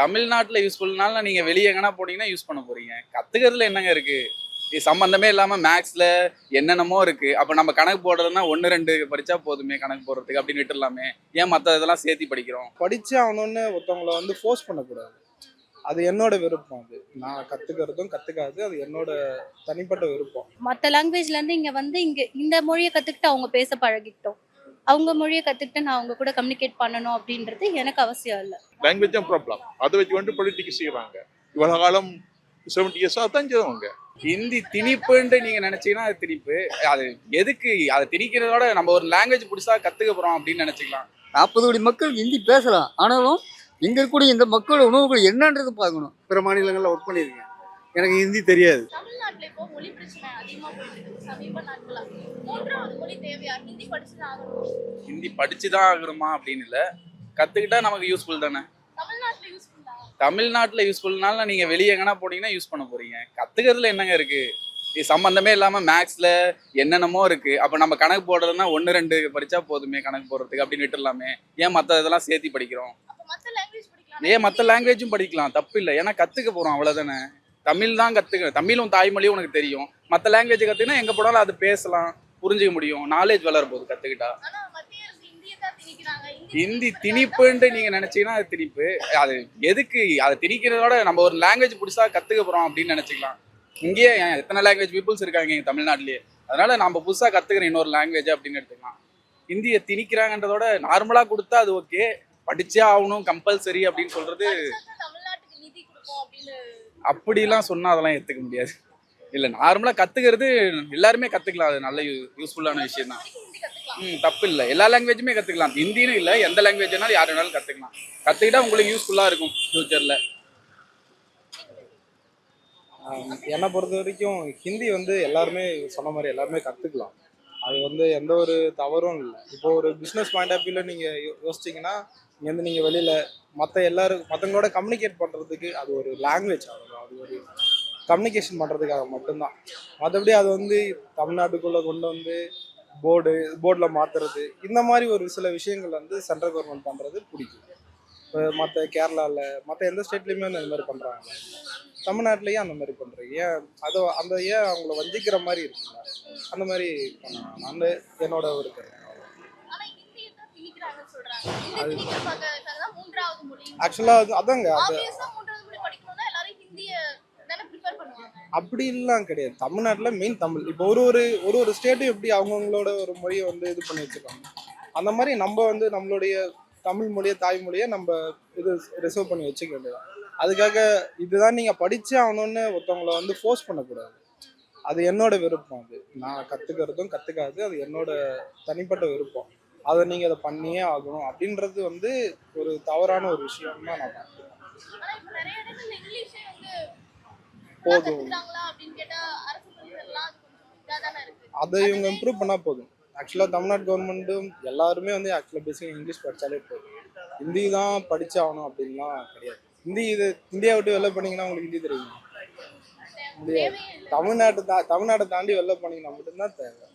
தமிழ்நாட்டில் யூஸ்ஃபுல்னால நீங்கள் வெளியே எங்கன்னா போனீங்கன்னா யூஸ் பண்ண போறீங்க. கத்துக்கிறதுல என்னங்க இருக்கு? இது சம்மந்தமே இல்லாமல் மேக்ஸில் என்னென்னமோ இருக்கு. அப்போ நம்ம கணக்கு போடுறதுன்னா ஒன்று ரெண்டு படிச்சா போதுமே கணக்கு போடுறதுக்கு அப்படின்னு விட்டுடலாமே ஏன் மற்ற இதெல்லாம் சேர்த்து படிக்கிறோம்? படிச்சு ஆகணும்னு ஒருத்தவங்கள வந்து ஃபோர்ஸ் பண்ணக்கூடாது. அது என்னோட விருப்பம் அது. நான் கத்துக்கிறதும் கத்துக்காது அது என்னோட தனிப்பட்ட விருப்பம். மற்ற லாங்குவேஜ்லேருந்து இங்கே வந்து இங்கே இந்த மொழியை கற்றுக்கிட்டு அவங்க பேச பழகிட்டோம். அவங்க மொழியை கற்றுக்கிட்டு நான் அவங்க கூட கம்யூனிகேட் பண்ணணும் அப்படின்றது எனக்கு அவசியம் இல்லை. லாங்குவேஜ் தான் ப்ராப்ளம் அதை வச்சு வந்து பொலிட்டிக்ஸ் செய்கிறாங்க இவ்வளோ காலம் செவன்டி இயர்ஸாக தான் செய்வாங்க ஹிந்தி திணிப்புன்ட்டு நீங்கள் நினச்சிங்கன்னா அது திணிப்பு. அது எதுக்கு? அதை திணிக்கிறதோட நம்ம ஒரு லாங்குவேஜ் புதுசா கற்றுக்க போகிறோம் அப்படின்னு நினச்சிக்கலாம். நாற்பது கோடி மக்கள் ஹிந்தி பேசலாம். ஆனாலும் இங்க இருக்கக்கூடிய இந்த மக்கள் உணவுகள் என்னன்றது பார்க்கணும். பிற மாநிலங்களில் ஒர்க் பண்ணியிருக்கேன் எனக்கு ஹிந்தி தெரியாது. ஹிந்தி படிச்சுதான் ஆகணும்? ஹிந்தி படிச்சு தான் ஆகணுமா அப்படின்னு இல்லை. கற்றுக்கிட்டா நமக்கு யூஸ்ஃபுல் தானே? தமிழ்நாட்டுல யூஸ்ஃபுல்னால நீங்கள் வெளியே எங்கன்னா போனீங்கன்னா யூஸ் பண்ண போறீங்க. கற்றுக்கிறதுல என்னங்க இருக்கு? இது சம்மந்தமே இல்லாமல் மேக்ஸில் என்னென்னமோ இருக்கு. அப்போ நம்ம கணக்கு போடுறதுன்னா ஒன்று ரெண்டு படிச்சா போதுமே கணக்கு போடுறதுக்கு அப்படின்னு விட்டுடலாமே ஏன் மற்ற இதெல்லாம் சேர்த்து படிக்கிறோம்? அப்ப மத்த லாங்குவேஜ் படிக்கலாம்? ஏன் மற்ற லாங்குவேஜும் படிக்கலாம். தப்பு இல்லை. ஏன்னா கற்றுக்க போகிறோம் அவ்வளோதானே தமிழ் தான் கற்றுக்க தமிழும் தாய்மொழியும் உனக்கு தெரியும். மற்ற லாங்குவேஜ் கற்றுக்கினா எங்கே போனாலும் அது பேசலாம் புரிஞ்சுக்க முடியும். நாலேஜ் வளர போகுது கற்றுக்கிட்டா ஹிந்தி திணிப்புன்ட்டு நீங்கள் நினச்சிங்கன்னா அது திணிப்பு. அது எதுக்கு? அதை திணிக்கிறதோட நம்ம ஒரு லாங்குவேஜ் புதுசா கற்றுக்க போகிறோம் அப்படின்னு நினச்சிக்கலாம். இங்கேயே எத்தனை லாங்குவேஜ் பீப்புள்ஸ் இருக்காங்க இங்கே தமிழ்நாட்டிலேயே? அதனால நம்ம புதுசாக கற்றுக்கிறோம் இன்னொரு லாங்குவேஜ் அப்படின்னு எடுத்துக்கலாம். ஹிந்தியை திணிக்கிறாங்கன்றதோட நார்மலாக கொடுத்தா அது ஓகே படிச்சே ஆகணும் கம்பல்சரி அப்படின்னு சொல்றது அப்படிலாம் சொன்னால் அதெல்லாம் ஏத்துக்க முடியாது. இல்லை நார்மலாக கற்றுக்கிறது எல்லாருமே கற்றுக்கலாம் அது நல்ல யூஸ்ஃபுல்லான விஷயம் தான் ம் தப்பு இல்லை. எல்லா லாங்குவேஜுமே கற்றுக்கலாம் ஹிந்தின்னு இல்லை எந்த லாங்குவேஜ் வேணாலும் யார் வேணாலும் கற்றுக்கலாம் கற்றுக்கிட்டா உங்களுக்கு யூஸ்ஃபுல்லாக இருக்கும் ஃப்யூச்சரில் என்னை பொறுத்த வரைக்கும் ஹிந்தி வந்து எல்லாருமே சொன்ன மாதிரி எல்லாருமே கற்றுக்கலாம் அது வந்து எந்த ஒரு தவறும் இல்லை. இப்போ ஒரு பிஸ்னஸ் பாயிண்ட் ஆஃப் வியூவில் நீங்கள் யோசிச்சிங்கன்னா இங்கேருந்து நீங்கள் வெளியில் மற்ற எல்லாரும் மற்றவங்களோட கம்யூனிகேட் பண்ணுறதுக்கு அது ஒரு லாங்குவேஜ் ஆகும். அது ஒரு கம்யூனிகேஷன் பண்ணுறதுக்காக மட்டும்தான். மற்றபடி அது வந்து தமிழ்நாட்டுக்குள்ளே கொண்டு வந்து போர்டு போர்டில் மாற்றுறது இந்த மாதிரி ஒரு சில விஷயங்கள் வந்து சென்ட்ரல் கவர்மெண்ட் பண்ணுறது பிடிக்கும். இப்போ மற்ற கேரளாவில் மற்ற எந்த ஸ்டேட்லேயுமே அந்த மாதிரி பண்ணுறாங்க தமிழ்நாட்டிலேயே அந்த மாதிரி பண்ணுறீங்க ஏன் அதை அந்த ஏன் அவங்கள வஞ்சிக்கிற மாதிரி இருக்குல்ல? அந்த மாதிரி பண்ணலாம். அந்த என்னோட ஒரு மொழி. ஆக்சுவலாக அது அதாங்க அது பண்ணுவாங்க. அப்படிலாம் கிடையாது. தமிழ்நாட்டில் மெயின் தமிழ். இப்போ ஒரு ஒரு ஒரு ஒரு ஸ்டேட்டும் எப்படி அவங்கவுங்களோட ஒரு மொழியை வந்து இது பண்ணி வச்சுருக்காங்க. அந்த மாதிரி நம்ம வந்து நம்மளுடைய தமிழ் மொழியை தாய்மொழியை நம்ம இது ரிசர்வ் பண்ணி வச்சுக்க வேண்டியதான் அதுக்காக இதுதான் நீங்கள் படிச்சே ஆகணும்னு ஒருத்தவங்கள வந்து ஃபோர்ஸ் பண்ணக்கூடாது. அது என்னோட விருப்பம் அது. நான் கற்றுக்கிறதும் கற்றுக்காது அது என்னோட தனிப்பட்ட விருப்பம். அதை நீங்கள் அதை பண்ணியே ஆகணும். அப்படின்றது வந்து ஒரு தவறான ஒரு விஷயம் தான் நான் பார்க்குறேன் ஆனா இப்ப நிறைய இடங்கள்ல இங்கிலீஷே வந்து போதும். அது இவங்க இம்ப்ரூவ் பண்ணால் போதும். ஆக்சுவலாக தமிழ்நாடு கவர்மெண்ட்டும் எல்லாருமே வந்து ஆக்சுவலாக பேசிக் இங்கிலீஷ் படித்தாலே போதும். ஹிந்தி தான் படிச்சாகணும் அப்படின்லாம் கிடையாது. ஹிந்தி இது இந்தியா விட்டு வெளில போனீங்கன்னா உங்களுக்கு ஹிந்தி தெரியுமா. முடியாது. இல்லை. தமிழ்நாட்டு தா தமிழ்நாட்டை தாண்டி வெளில போனீங்கன்னா மட்டும்தான் தேவை.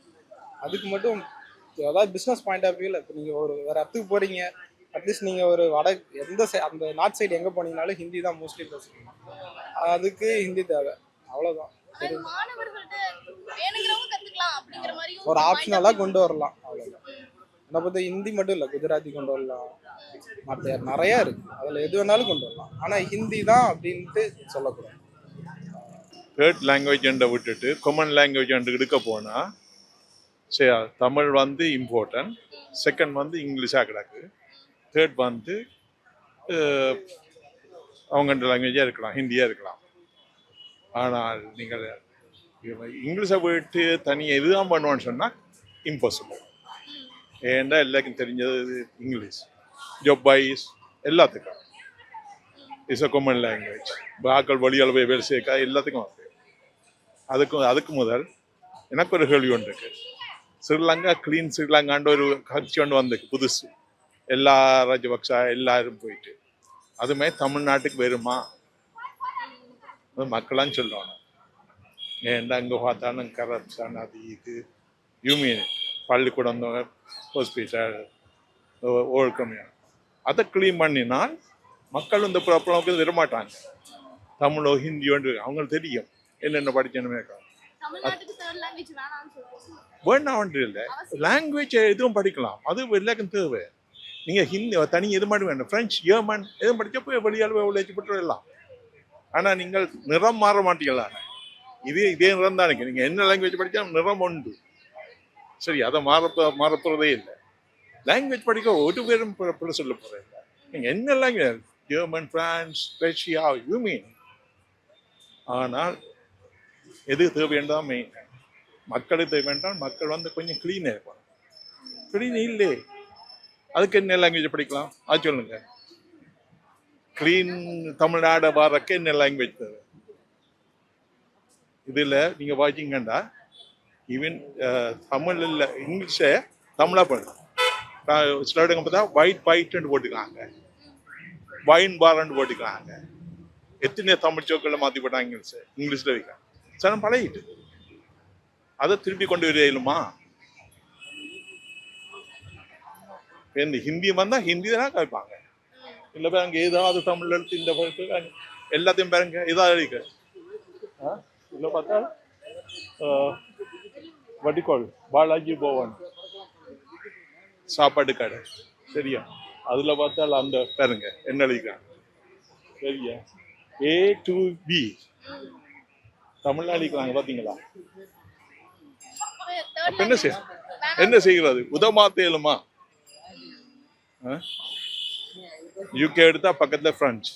அதுக்கு மட்டும் அதாவது பிஸ்னஸ் பாயிண்ட் ஆஃப் வியூவில் இப்போ நீங்கள் ஒரு வேறு இடத்துக்கு போகிறீங்க அட்லீஸ்ட் நீங்கள் ஒரு வட எந்த சை அந்த நார்த் சைடு எங்கே போனீங்கனாலும் ஹிந்தி தான் மோஸ்ட்லி பேசுவீங்க. அதுக்கு ஹிந்தி தேவை. அவ்வளோதான் ஆனா மாணவர்கள்ட்ட வேணுங்கிறவங்க கத்துக்கலாம் அப்படிங்கிற மாதிரி ஒரு ஆப்ஷனலாக கொண்டு வரலாம். அவ்வளோதான் என்னை பொறுத்த ஹிந்தி மட்டும் இல்லை குஜராத்தி கொண்டு வரலாம். மற்ற நிறையா இருக்கு. அதில் எது வேணாலும் கொண்டு வரலாம். ஆனால் ஹிந்தி தான் அப்படின்ட்டு சொல்லக்கூடாது. தேர்ட் லாங்குவேஜ் என்ற விட்டுட்டு காமன் லாங்குவேஜ் என்று எடுக்க போனால் சரி தமிழ் வந்து இம்பார்ட்டன்ட் செகண்ட் வந்து இங்கிலீஷாக கிடக்கு. தேர்ட் வந்து அவங்க லாங்குவேஜாக இருக்கலாம் ஹிந்தியாக இருக்கலாம். ஆனால் நீங்கள் இங்கிலீஷை போயிட்டு தனியாக இதுதான் பண்ணுவான்னு சொன்னால் இம்பாசிபிள் ஏன்டா எல்லாருக்கும் தெரிஞ்சது இங்கிலீஷ். ஜப் எல்லாத்துக்கும். இஸ் அ கொமன் லாங்குவேஜ் ஆக்கள் வழியால் போய் வேலை சேர்க்கா எல்லாத்துக்கும் வருது அதுக்கும் அதுக்கு முதல் எனக்கு ஒரு கேள்வி ஒன்று இருக்குது ஸ்ரீலங்கா க்ளீன் ஸ்ரீலங்காண்ட ஒரு கட்சி ஒன்று வந்திருக்கு புதுசு. எல்லா ராஜபக்சா எல்லாரும் போயிட்டு. அதுமே தமிழ்நாட்டுக்கு வருமா அது மக்களாம் சொல்லணும் ஏன்டா அங்கே பார்த்தாலும் கரப்ஷன் அது இது. யூமியன் பள்ளிக்கூடம் ஹாஸ்பிட்டல் ஒழுக்கம். அதை க்ளீன் பண்ணினால் மக்கள் இந்த ப்ராப்ளம்க்கு விடமாட்டாங்க. தமிழோ ஹிந்தியோன்னு அவங்களுக்கு தெரியும். என்னென்ன படிக்கணுமே வேண்டாம் இல்லை. லாங்குவேஜ் எதுவும் படிக்கலாம். அது எல்லாருக்கும் தேவை. நீங்கள் ஹிந்தி தனி எது மட்டும் வேணும் ஃப்ரெஞ்ச் ஜெர்மன் எதுவும் படித்தப்போ வெளியால் உழைச்சி போட்டு ஆனால் நீங்கள் நிறம் மாற மாட்டீங்களா? இதே இதே நிறம் தான் இருக்கு. நீங்கள் என்ன லாங்குவேஜ் படித்தா நிறம் உண்டு. சரி அதை மாற மாறப்போறதே இல்லை. லாங்குவேஜ் படிக்க ஒரு பேரும் பிற- சொல்ல போகிறேன் நீங்கள் என்ன language German France Russia you mean ஆனால் எது தேவையான மெயின் மக்களுக்கு தேவை வேண்டாம் மக்கள் வந்து கொஞ்சம் க்ளீனாக இருப்பாங்க. க்ளீன் இல்லை. அதுக்கு என்ன லாங்குவேஜ் படிக்கலாம்? அது சொல்லுங்க. கிளீன் தமிழ்நாடு வரக்கு என்ன லாங்குவேஜ் தேவை? இதில் நீங்கள் வாட்சிங்கண்டா ஈவன் தமிழ் இல்லை இங்கிலீஷை தமிழாக பண்ணும் சில இடங்க பார்த்தா ஒயிட் ஒயிட்னு போட்டுக்கிறாங்க. வைன் பாரன்னு போட்டுக்கிறாங்க. எத்தனை தமிழ் சொற்களை மாற்றி போட்டாங்க இங்கிலீஷ். இங்கிலீஷில் வைக்கிறாங்க. சில பழகிட்டு. அதை திருப்பி கொண்டு வர இயலுமா இந்த ஹிந்தி வந்தால் ஹிந்தி தான் கேட்பாங்க. இல்லை பாருங்க ஏதாவது தமிழ் எழுத்து இந்த பழத்து எல்லாத்தையும் பாருங்க இதாக இருக்கு ஆ? இல்ல பார்த்தா வடிகோள் பாலாஜி பவன். சாப்பாடு கடை. சரியா? அதில் பார்த்தால் அந்த பாருங்க என்ன எழுதிக்கிறாங்க சரியா? ஏ டு பி தமிழ்ல அழிக்கிறாங்க பார்த்தீங்களா அப்ப என்ன செய்ய என்ன செய்கிறது? உதமாத்தேலுமா? யூகே எடுத்தா பக்கத்துல பிரெஞ்சு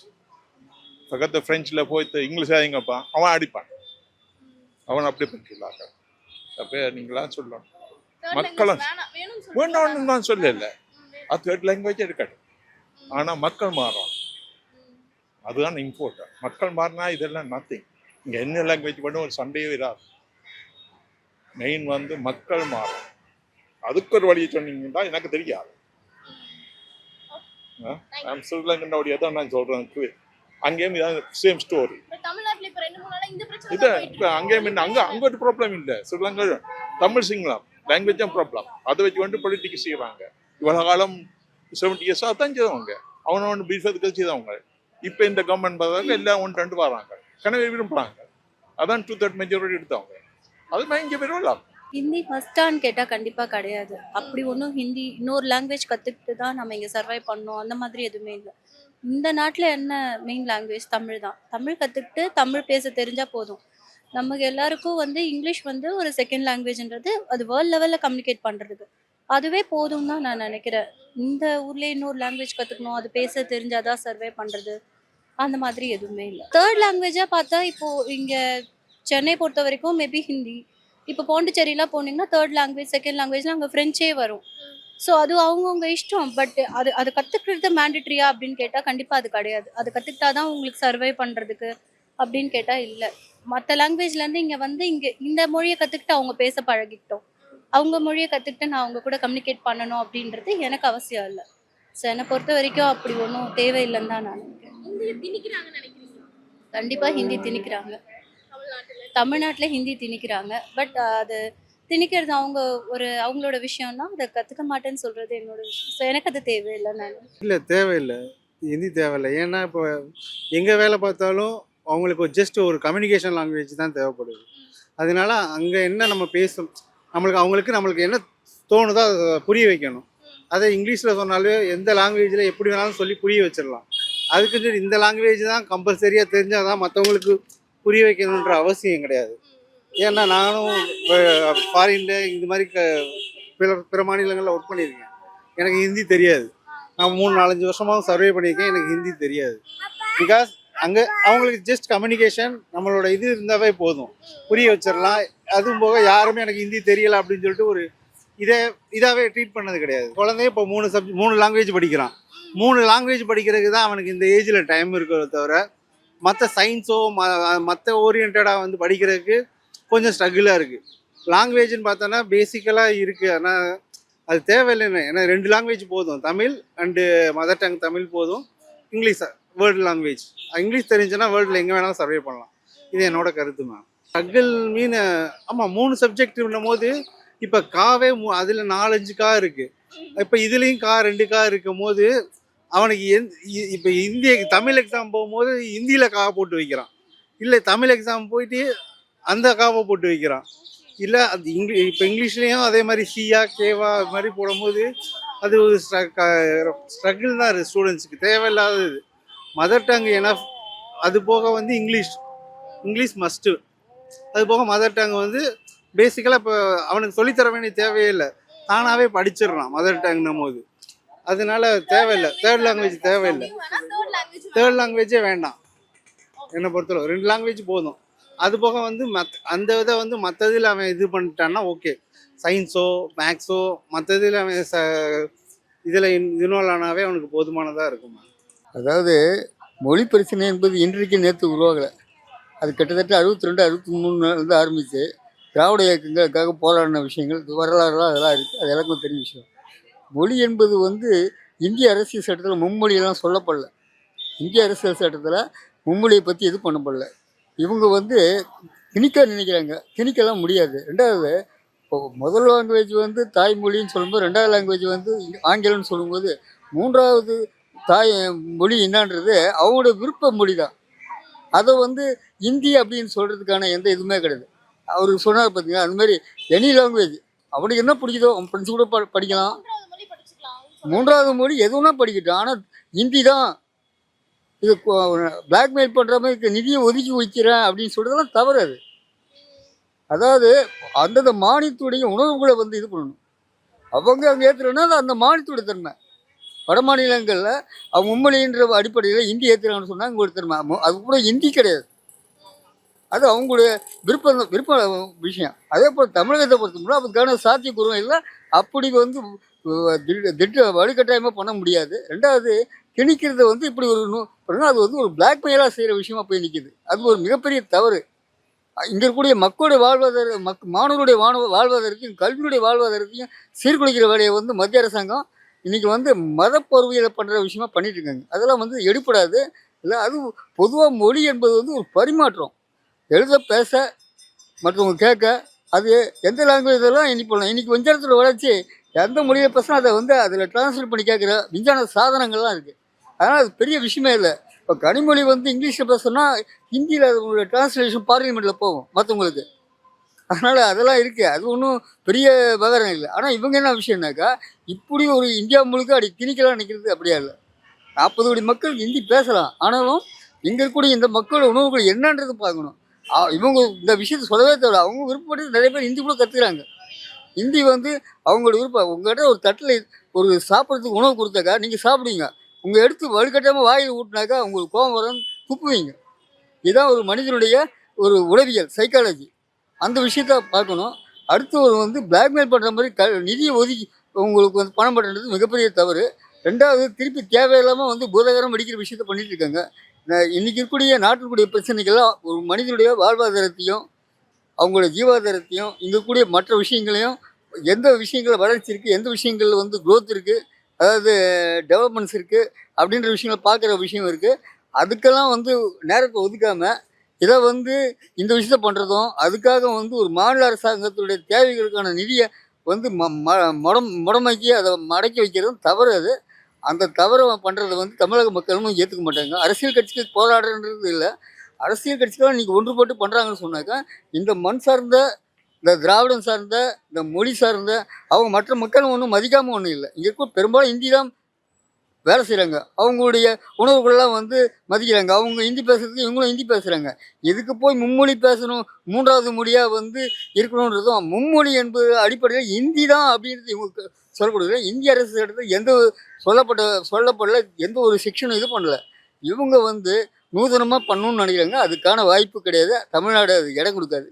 பக்கத்துல பிரெஞ்சுல போய் இங்கிலீஷ் ஆதிங்கப்பா அவன் அடிப்பான். அவன் அப்படி பண்ணிக்கலாங்க அப்ப நீங்களா சொல்லணும். மக்களும் வேண்டாம்னு நான் சொல்லல. அது தேர்ட் லாங்குவேஜ் இருக்கட்டும் ஆனா மக்கள் மாறும். அதுதான் இம்பார்ட்டன்ட் மக்கள் மாறினா இதெல்லாம் நத்திங் இங்க என்ன லாங்குவேஜ் பண்ணும் ஒரு சண்டையே இராது மெயின் வந்து மக்கள் மாறும். அதுக்கு ஒரு வழியை சொன்னீங்கன்னா எனக்கு தெரியாது. ஐம் ஸ்ரீலங்கனுடைய தான் நான் சொல்றேன். அங்கேயும் சேம் ஸ்டோரி இது தான் இப்போ அங்கேயும் என்ன அங்கே அங்கே ஒரு ப்ராப்ளம் இல்லை. ஸ்ரீலங்கா தமிழ் சிங்களம். லாங்குவேஜ் தான் ப்ராப்ளம் அதை வச்சு வந்து பொலிட்டிக்ஸ் செய்வாங்க. இவ்வளோ காலம் செவன்டி இயர்ஸாக தான் செய்தவங்க. அவனவன் பீஃபத்துக்கு செய்தவங்க? இப்போ இந்த கவர்மெண்ட் பார்த்தாங்க எல்லாம் ஒன்று ரெண்டு வராங்க கனவே விரும்புகிறாங்க அதான் டூ தேர்ட் மெஜாரிட்டி எடுத்தவங்க. அது பயங்கர பேர் வரலாம் ஹிந்தி ஃபஸ்ட்டான்னு கேட்டால் கண்டிப்பாக கிடையாது. அப்படி ஒன்றும் ஹிந்தி இன்னொரு லாங்குவேஜ் கற்றுக்கிட்டு தான் நம்ம இங்கே சர்வை பண்ணோம். அந்த மாதிரி எதுவுமே இல்லை. இந்த நாட்டில் என்ன மெயின் லாங்குவேஜ் தமிழ் தான். தமிழ் கற்றுக்கிட்டு தமிழ் பேச தெரிஞ்சால் போதும். நமக்கு எல்லாருக்கும் வந்து இங்கிலீஷ் வந்து ஒரு செகண்ட் லாங்குவேஜ்ன்றது அது வேர்ல்ட் லெவலில் கம்யூனிகேட் பண்ணுறதுக்கு அதுவே போதும் தான் நான் நினைக்கிறேன். இந்த ஊர்லேயே இன்னொரு லாங்குவேஜ் கற்றுக்கணும் அது பேச தெரிஞ்சாதான் சர்வே பண்ணுறது அந்த மாதிரி எதுவுமே இல்லை. தேர்ட் லாங்குவேஜாக பார்த்தா இப்போது இங்கே சென்னை பொறுத்த வரைக்கும் மேபி ஹிந்தி. இப்போ பாண்டிச்சேரிலாம் போனீங்கன்னா தேர்ட் லாங்குவேஜ் செகண்ட் லாங்குவேஜ்லாம் அங்கே ஃப்ரெஞ்சே வரும். ஸோ அது அவங்கவுங்க இஷ்டம். பட் அது அது கற்றுக்கிறது மேண்டிட்ரியா அப்படின்னு கேட்டால் கண்டிப்பாக அது கிடையாது. அது கற்றுக்கிட்டா தான் உங்களுக்கு சர்வை பண்ணுறதுக்கு அப்படின்னு கேட்டால் இல்லை. மற்ற லாங்குவேஜ்லேருந்து இங்கே வந்து இங்கே இந்த மொழியை கற்றுக்கிட்டு அவங்க பேச பழகிக்கிட்டோம். அவங்க மொழியை கற்றுக்கிட்டு நான் அவங்க கூட கம்யூனிகேட் பண்ணணும் அப்படின்றது எனக்கு அவசியம் இல்லை. ஸோ என்னை பொறுத்த வரைக்கும் அப்படி ஒன்றும் தேவையில்லைன்னு தான் நான் நினைக்கிறேன். கண்டிப்பாக ஹிந்தி திணிக்கிறாங்க. தமிழ்நாட்டில் ஹிந்தி திணிக்கிறாங்க. பட் அது திணிக்கிறது அவங்க ஒரு அவங்களோட விஷயம்னா அதை கற்றுக்க மாட்டேன்னு சொல்கிறது என்னோட விஷயம். ஸோ எனக்கு அது தேவையில்லை நான். இல்லை தேவையில்லை. ஹிந்தி தேவையில்லை. ஏன்னா இப்போ எங்கே வேலை பார்த்தாலும் அவங்களுக்கு ஜஸ்ட் ஒரு கம்யூனிகேஷன் லாங்குவேஜ் தான் தேவைப்படுது. அதனால அங்கே என்ன நம்ம பேசும் நம்மளுக்கு அவங்களுக்கு நம்மளுக்கு என்ன தோணுதோ அதை புரிய வைக்கணும். அதை இங்கிலீஷில் சொன்னாலே எந்த லாங்குவேஜில் எப்படி வேணாலும் சொல்லி புரிய வச்சிடலாம். அதுக்கு இந்த லாங்குவேஜ் தான் கம்பல்சரியாக தெரிஞ்சால் தான் மற்றவங்களுக்கு புரிய வைக்கணுன்ற அவசியம் கிடையாது. ஏன்னா நானும் ஃபாரின்ல இந்த மாதிரி க பிற பிற மாநிலங்களில் ஒர்க் பண்ணியிருக்கேன். எனக்கு ஹிந்தி தெரியாது. நான் மூணு நாலஞ்சு வருஷமாக சர்வே பண்ணியிருக்கேன். எனக்கு ஹிந்தி தெரியாது. பிகாஸ் அங்கே அவங்களுக்கு ஜஸ்ட் கம்யூனிகேஷன் நம்மளோட இது இருந்தாவே போதும். புரிய வச்சிடலாம். அதுவும் போக யாருமே எனக்கு ஹிந்தி தெரியல அப்படின்னு சொல்லிட்டு ஒரு இதே இதாகவே ட்ரீட் பண்ணது கிடையாது. குழந்தைய இப்போ மூணு சப்ஜெக்ட் மூணு லாங்குவேஜ் படிக்கிறான். மூணு லாங்குவேஜ் படிக்கிறதுக்கு தான் அவனுக்கு இந்த ஏஜில் டைம் இருக்கிறத தவிர மற்ற சயின்ஸோ ம மற்ற ஓரியன்டாக வந்து படிக்கிறதுக்கு கொஞ்சம் ஸ்ட்ரகிளாக இருக்குது லாங்குவேஜ்னு பார்த்தோன்னா பேசிக்கலாக இருக்குது ஆனால் அது தேவையில்லைன்னு. ஏன்னா ரெண்டு லாங்குவேஜ் போதும். Tamil and mother tongue Tamil போதும். இங்கிலீஷ் வேர்ல்டு லாங்குவேஜ் இங்கிலீஷ் தெரிஞ்சுன்னா வேர்ல்டில் எங்கே வேணாலும் சர்வே பண்ணலாம். இது என்னோட கருத்து மேம் ஸ்ட்ரகிள் மீன் ஆமாம் மூணு சப்ஜெக்ட் போது இப்போ காவே அதில் நாலஞ்சு கா இருக்குது இப்போ இதுலேயும் கா ரெண்டு கா இருக்கும் போது அவனுக்கு எந் இ- இப்போ இந்திய தமிழ் எக்ஸாம் போகும்போது ஹிந்தியில் காவை போட்டு வைக்கிறான். இல்லை தமிழ் எக்ஸாம் போயிட்டு அந்த காவை போட்டு வைக்கிறான். இல்லை அது இங்கிலீஷ் இப்போ இங்கிலீஷ்லேயும் அதே மாதிரி சியா கேவா அது மாதிரி போடும்போது அது ஒரு ஸ்ட்ரகிள் தான் ஸ்டூடெண்ட்ஸுக்கு. தேவையில்லாதது மதர் டங் எனஃப் அது போக வந்து இங்கிலீஷ். இங்கிலீஷ் மஸ்ட்டு அது போக மதர் டங் வந்து பேசிக்கலாக இப்போ அவனுக்கு சொல்லித்தர வேண்டிய தேவையே இல்லை. தானாகவே படிச்சிடுறான் மதர் டங்னும் போது. அதனால தேவையில்லை. தேர்ட் லாங்குவேஜ் தேவையில்லை. தேர்ட் லாங்குவேஜே வேண்டாம். என்னை பொறுத்தளவு ரெண்டு லாங்குவேஜ் போதும். அது போக வந்து மத் அந்த இதை வந்து மற்றதில் அவன் இது பண்ணிட்டான்னா ஓகே சயின்ஸோ மேக்ஸோ மற்றதில் அவன் ச இதில் இன்வால்வ் ஆனாவே அவனுக்கு போதுமானதாக இருக்குமா. அதாவது மொழி பிரச்சனை என்பது இன்றைக்கு நேற்று உருவாகலை. அது கிட்டத்தட்ட அறுபத்தி ரெண்டு அறுபத்தி மூணுலேருந்து ஆரம்பித்து திராவிட இயக்கங்களுக்காக போராடின விஷயங்கள் வரலாறுலாம் அதெல்லாம் இருக்குது அது எல்லாருக்கும் தெரியும் விஷயம். மொழி என்பது வந்து இந்திய அரசியல் சட்டத்தில் மும்மொழியெல்லாம் சொல்லப்படல. இந்திய அரசியல் சட்டத்தில் மும்மொழியை பற்றி இது பண்ணப்படல. இவங்க வந்து திணிக்க நினைக்கிறாங்க. திணிக்கலாம் முடியாது. ரெண்டாவது இப்போ முதல் லாங்குவேஜ் வந்து தாய்மொழின்னு சொல்லும்போது ரெண்டாவது லாங்குவேஜ் வந்து ஆங்கிலம்னு சொல்லும்போது மூன்றாவது தாய் மொழி என்னன்றது அவங்களோட விருப்ப மொழி தான் அதை வந்து ஹிந்தி அப்படின்னு சொல்கிறதுக்கான எந்த இதுவுமே கிடையாது. அவர் சொன்னார் பார்த்தீங்கன்னா அந்த மாதிரி எனி லாங்குவேஜ் அவனுக்கு என்ன பிடிக்குதோ அவன் ஃப்ரெண்ட்ஸ் கூட படிக்கலாம். மூன்றாவது மொழி படிச்சுக்கலாம் எதுவும்னா படிக்கட்டும். ஆனால் ஹிந்தி தான். இது பிளாக்மெயில் பண்ணுற மாதிரி நிதியை ஒதுக்கி வைக்கிறேன் அப்படின்னு சொல்கிறதெல்லாம் தவறு அது. அதாவது அந்தந்த மாநிலத்துடைய உணவுகளை வந்து இது பண்ணணும். அவங்க அங்கே ஏற்றுறோன்னா அது அந்த மாநிலத்துடைய தன்மை வட மாநிலங்களில் அவங்க மும்மொழின்ற அடிப்படையில் ஹிந்தி ஏற்றுறாங்கன்னு சொன்னால் அவங்களோட தன்மை மு- அது கூட ஹிந்தி கிடையாது. அது அவங்களுடைய விருப்பம் விருப்ப விஷயம். அதே போல் தமிழகத்தை பொறுத்தோம்னா அதுக்கான சாத்தியக்கூறும் இல்லை. அப்படி வந்து திட்ட வலுக்கட்டாயமாக பண்ண முடியாது. ரெண்டாவது திணிக்கிறத வந்து இப்படி ஒரு நூ அது வந்து ஒரு பிளாக்மெயிலாக செய்கிற விஷயமா போய் நிற்கிது அது ஒரு மிகப்பெரிய தவறு. இங்கே இருக்கக்கூடிய மக்களுடைய வாழ்வாதார மக் மாணவருடைய வான வாழ்வாதாரத்தையும் கல்வியுடைய வாழ்வாதாரத்தையும் சீர்குலைக்கிற வேலையை வந்து மத்திய அரசாங்கம் இன்றைக்கி வந்து மதப்பருவியலை பண்ணுற விஷயமா பண்ணிட்டு இருக்காங்க அதெல்லாம் வந்து எடுப்படாது இல்லை அது பொதுவாக மொழி என்பது வந்து ஒரு பரிமாற்றம். எழுத பேச மற்றவங்க கேட்க அது எந்த லாங்குவேஜ் எல்லாம் இன்னைக்கு பண்ணலாம் இன்றைக்கி விஞ்ஞானத்தோட வளர்ச்சி எந்த மொழியை பேசினா அதை வந்து அதில் டிரான்ஸ்லேட் பண்ணி கேட்குற விஞ்ஞான சாதனங்கள்லாம் இருக்குது அதனால் அது பெரிய விஷயமே இல்லை. இப்போ கனிமொழி வந்து இங்கிலீஷில் பேசணும்னா ஹிந்தியில் அதனுடைய டிரான்ஸ்லேஷன் பார்லிமெண்ட்டில் போகும் மற்றவங்களுக்கு அதனால் அதெல்லாம் இருக்குது அது ஒன்றும் பெரிய விவரம் இல்லை. ஆனால் இவங்க என்ன விஷயம்னாக்கா இப்படி ஒரு இந்தியா முழுக்க அப்படி திணிக்கலாம் நிற்கிறது அப்படியா இல்லை. நாற்பது கோடி மக்கள் ஹிந்தி பேசலாம். ஆனாலும் இங்கே இருக்கக்கூடிய இந்த மக்களோட உணவுகள் என்னன்றது பார்க்கணும். இவங்க இந்த விஷயத்த சொல்லவே தேவை அவங்க விருப்பப்பட்டு நிறைய பேர் ஹிந்தி கூட கற்றுக்குறாங்க ஹிந்தி வந்து அவங்களோட விருப்பம். உங்கள்கிட்ட ஒரு தட்டில் ஒரு சாப்பிட்றதுக்கு உணவு கொடுத்தாக்கா நீங்கள் சாப்பிடுவீங்க. உங்கள் எடுத்து வலுக்கட்டாமல் வாயில் ஊட்டினாக்கா உங்களுக்கு கோபம் வரும் துப்புவீங்க. இதுதான் ஒரு மனிதனுடைய ஒரு உளவியல் சைக்காலஜி அந்த விஷயத்த பார்க்கணும். அடுத்து ஒரு வந்து பிளாக்மெயில் பண்ணுற மாதிரி க நிதியை ஒதுக்கி உங்களுக்கு வந்து பணம் பண்ணுறது மிகப்பெரிய தவறு. ரெண்டாவது திருப்பி தேவையில்லாமல் வந்து பூதகரம் அடிக்கிற விஷயத்த பண்ணிட்டு இருக்காங்க. ந- இன்னைக்கு இருக்கக்கூடிய நாட்டிற்குரிய பிரச்சனைகள்லாம் ஒரு மனிதனுடைய வாழ்வாதாரத்தையும் அவங்களோட ஜீவாதாரத்தையும் இங்கே இருக்கக்கூடிய மற்ற விஷயங்களையும் எந்த விஷயங்களில் வளர்ச்சி இருக்குது எந்த விஷயங்களில் வந்து க்ரோத் இருக்குது அதாவது டெவலப்மெண்ட்ஸ் இருக்குது அப்படின்ற விஷயங்களை பார்க்குற விஷயம் இருக்குது அதுக்கெல்லாம் வந்து நேரத்தை ஒதுக்காமல் இதை வந்து இந்த விஷயத்த பண்ணுறதும் அதுக்காக வந்து ஒரு மாநில அரசாங்கத்துடைய தேவைகளுக்கான நிதியை வந்து ம ம- முடம் முடமாக்கி அதை மடக்கி வைக்கிறதும் தவறு அது. அந்த தவறை பண்ணுறதை வந்து தமிழக மக்களும் ஏற்றுக்க மாட்டாங்க. அரசியல் கட்சிக்கு போராடுறது இல்லை. அரசியல் கட்சிகள் ஒன்று போட்டு பண்ணுறாங்கன்னு சொன்னாக்கா இந்த மண் சார்ந்த இந்த திராவிடம் சார்ந்த இந்த மொழி சார்ந்த அவங்க மற்ற மக்கள் ஒன்றும் மதிக்காமல் ஒன்றும் இல்லை. இங்கே இருக்க பெரும்பாலும் ஹிந்தி தான் வேலை செய்கிறாங்க அவங்களுடைய உணவுகளெல்லாம் வந்து மதிக்கிறாங்க. அவங்க ஹிந்தி பேசுகிறதுக்கு இவங்களும் ஹிந்தி பேசுகிறாங்க இதுக்கு போய் மும்மொழி பேசணும்? மூன்றாவது மொழியாக வந்து இருக்கணுன்றதும் மும்மொழி என்பது அடிப்படையில் ஹிந்தி தான் அப்படின்றது இவங்க சொல்லப்படுது இந்திய அரசு எடுத்து எந்த ஒரு சொல்லப்பட்ட சொல்லப்படல எந்த ஒரு செக்ஷனும் இது பண்ணல. இவங்க வந்து நூதனமாக பண்ணணும்னு நினைக்கிறாங்க. அதுக்கான வாய்ப்பு கிடையாது. தமிழ்நாடு அது இடம் கொடுக்காது.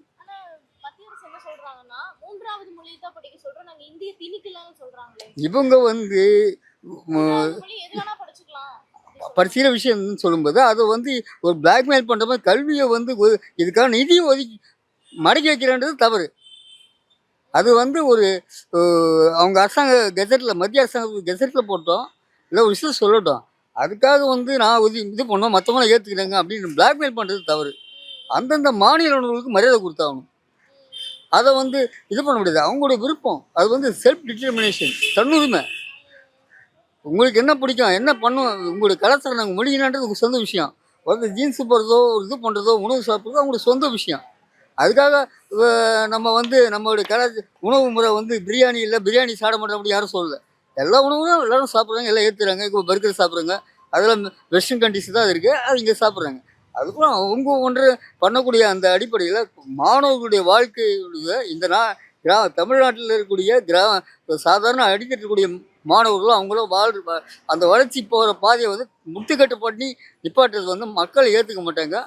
இவங்க வந்து ம், மூன்றாவது மொழி எது வேணா படிச்சுக்கலாம். அப்படி சொல்றாங்க. பரிசீல விஷயம் சொல்லும்போது அதை வந்து ஒரு பிளாக்மெயில் பண்ணுற மாதிரி கல்வியை வந்து இதுக்கான நிதியை ஒதுக்கி மடக்கி வைக்கிறன்றது தவறு. அது வந்து ஒரு அவங்க அரசாங்க கெசட்டில் மத்திய அரசாங்க கெசட்டில் போட்டோம். இல்லை ஒரு விஷயம் சொல்லட்டும். அதுக்காக வந்து நான் இது இது பண்ணோம் மற்றவங்கள ஏற்றுக்கிறேங்க அப்படின்னு பிளாக்மெயில் பண்ணுறது தவறு. அந்தந்த மாநில உணர்வுகளுக்கு மரியாதை கொடுத்தாகணும். அதை வந்து இது பண்ண முடியாது. அவங்களுடைய விருப்பம். அது வந்து செல்ஃப் டிட்டர்மினேஷன் தன்னுரிமை. உங்களுக்கு என்ன பிடிக்கும் என்ன பண்ணும் உங்களுடைய கலாச்சாரம் நாங்கள் மொழிகினான்றது உங்கள் சொந்த விஷயம். வந்து ஜீன்ஸ் போடுறதோ ஒரு இது பண்ணுறதோ உணவு சாப்பிட்றதோ அவங்களுக்கு சொந்த விஷயம். அதுக்காக நம்ம வந்து நம்மளுடைய கலாச்சார உணவு முறை வந்து பிரியாணி இல்லை பிரியாணி சாப்பிட மாட்டோம் அப்படி யாரும் சொல்லலை. எல்லா உணவும் எல்லாரும் சாப்பிட்றாங்க எல்லாம் ஏற்றுறாங்க இப்போ பர்கர் சாப்பிட்றாங்க. அதெல்லாம் வெஸ்டர்ன் கண்ட்ரிஸ் தான் இருக்குது அது இங்கே சாப்பிட்றாங்க. அதுக்கப்புறம் அவங்க ஒன்று பண்ணக்கூடிய அந்த அடிப்படையில் மாணவர்களுடைய வாழ்க்கையுடைய இந்த நா கிரா தமிழ்நாட்டில் இருக்கக்கூடிய கிராம சாதாரண அடிக்கிட்டு இருக்கக்கூடிய மாணவர்களும் அவங்களும் வாழ் அந்த வளர்ச்சி போகிற பாதையை வந்து முட்டுக்கட்டு பண்ணி நிப்பாட்டுறது வந்து மக்கள் ஏற்றுக்க மாட்டாங்க.